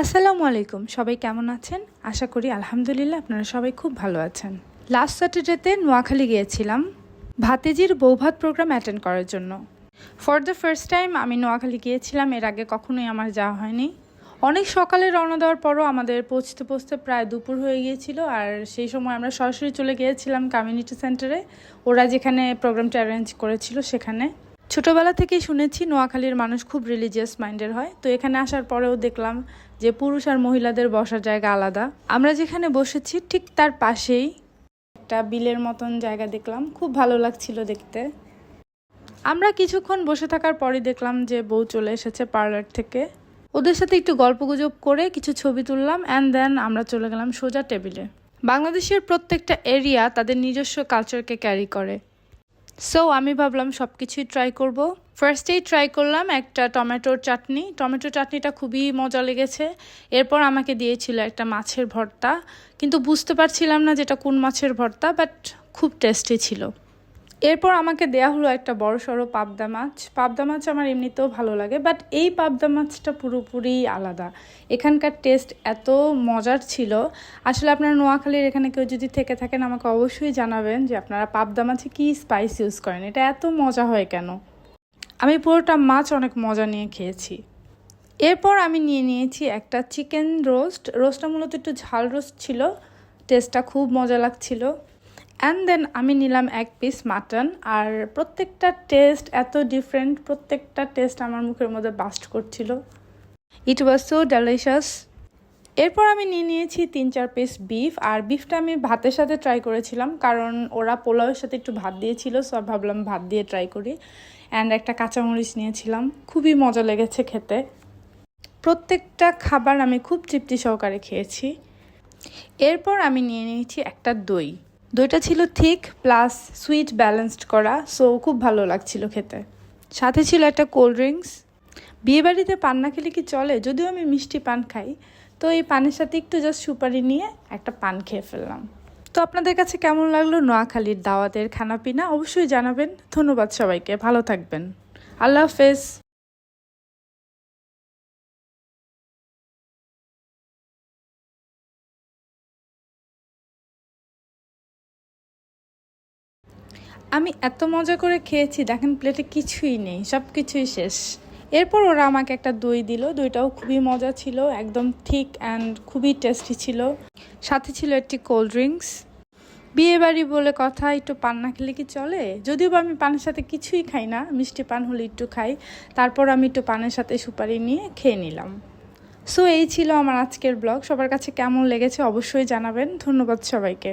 আসসালামু আলাইকুম। সবাই কেমন আছেন? আশা করি আলহামদুলিল্লাহ আপনারা সবাই খুব ভালো আছেন। লাস্ট স্যাটারডেতে নোয়াখালী গিয়েছিলাম ভাতিজির বৌভাত প্রোগ্রাম অ্যাটেন্ড করার জন্য। ফর দ্য ফার্স্ট টাইম আমি নোয়াখালী গিয়েছিলাম, এর আগে কখনোই আমার যাওয়া হয়নি। অনেক সকালে রওনা দেওয়ার পরও আমাদের পৌঁছতে পৌঁছতে প্রায় দুপুর হয়ে গিয়েছিল, আর সেই সময় আমরা সরাসরি চলে গিয়েছিলাম কমিউনিটি সেন্টারে ওরা যেখানে প্রোগ্রামটা অ্যারেঞ্জ করেছিল সেখানে। ছোটবেলা থেকেই শুনেছি নোয়াখালীর মানুষ খুব রিলিজিয়াস মাইন্ডের হয়। তো এখানে আসার পরেও দেখলাম যে পুরুষ আর মহিলাদের বসার জায়গা আলাদা। আমরা যেখানে বসেছি ঠিক তার পাশেই একটা বিলের মতন জায়গা দেখলাম। খুব ভালো লাগছিল দেখতে। আমরা কিছুক্ষণ বসে থাকার পরই দেখলাম যে বউ চলে এসেছে পার্লার থেকে। ওদের সাথে একটু গল্পগুজব করে কিছু ছবি তুললাম অ্যান্ড দেন আমরা চলে গেলাম সোজা টেবিলে। বাংলাদেশের প্রত্যেকটা এরিয়া তাদের নিজস্ব কালচারকে ক্যারি করে। সো আমি ভাবলাম সব কিছুই ট্রাই করব। ফার্স্টেই ট্রাই করলাম একটা টমেটোর চাটনি। টমেটো চাটনিটা খুবই মজা লেগেছে। এরপর আমাকে দিয়েছিল একটা মাছের ভর্তা। কিন্তু বুঝতে পারছিলাম না যেটা কোন মাছের ভর্তা বাট খুব টেস্টি ছিল। এরপর আমাকে দেয়া হলো একটা বড় সড়ো পাবদা মাছ। পাবদা মাছ আমার এমনিতেও ভালো লাগে বাট এই পাবদা মাছটা পুরোপুরি আলাদা। এখানকার টেস্ট এত মজার ছিল। আসলে আপনারা নোয়াখালীর এখানে কেউ যদি থেকে থাকেন, আমাকে অবশ্যই জানাবেন যে আপনারা পাবদা মাছে কী স্পাইস ইউজ করেন। এটা এত মজা হয় কেন? আমি পুরোটা মাছ অনেক মজা নিয়ে খেয়েছি। এরপর আমি নিয়ে নিয়েছি একটা চিকেন রোস্ট রোস্টটা মূলত একটু ঝাল রোস্ট ছিল। টেস্টটা খুব মজা লাগছিল। অ্যান্ড দেন আমি নিলাম এক পিস মাটন আর প্রত্যেকটা টেস্ট এত ডিফারেন্ট প্রত্যেকটা টেস্ট আমার মুখের মধ্যে বাস্ট করছিল। ইট ওয়াজ সো ডেলিশাস এরপর আমি নিয়ে নিয়েছি তিন চার পিস বিফ আর বিফটা আমি ভাতের সাথে ট্রাই করেছিলাম কারণ ওরা পোলাওয়ের সাথে একটু ভাত দিয়েছিল সব ভাবলাম ভাত দিয়ে ট্রাই করি। অ্যান্ড একটা কাঁচামরিচ নিয়েছিলাম, খুবই মজা লেগেছে খেতে। প্রত্যেকটা খাবার আমি খুব তৃপ্তি সহকারে খেয়েছি। এরপর আমি নিয়ে নিয়েছি একটা দই। দইটা ছিল থিক প্লাস সুইট ব্যালেন্সড করা সো খুব ভালো লাগছিল খেতে। সাথে ছিল একটা কোল্ড ড্রিঙ্কস বিয়েবাড়িতে পান না খেলে কি চলে? যদিও আমি মিষ্টি পান খাই, তো এই পানের সাথে একটু জাস্ট সুপারি নিয়ে একটা পান খেয়ে ফেললাম। তো আপনাদের কাছে কেমন লাগল নোয়াখালীর দাওয়াতের খানাপিনা? অবশ্যই জানাবেন। ধন্যবাদ সবাইকে। ভালো থাকবেন। আল্লাহ হাফেজ। আমি এত মজা করে খেয়েছি, দেখেন প্লেটে কিছুই নেই সব কিছুই শেষ। এরপর ওরা আমাকে একটা দই দিল। দইটাও খুবই মজা ছিল, একদম ঠিক অ্যান্ড খুবই টেস্টি ছিল। সাথে ছিল একটি কোল্ড ড্রিঙ্কস বিয়ে বাড়ি বলে কথা, একটু পান না খেলে কি চলে? যদিও বা আমি পানের সাথে কিছুই খাই না, মিষ্টি পান হলে একটু খাই। তারপর আমি একটু পানের সাথে সুপারি নিয়ে খেয়ে নিলাম। সো এই ছিল আমার আজকের ব্লগ সবার কাছে কেমন লেগেছে অবশ্যই জানাবেন। ধন্যবাদ সবাইকে।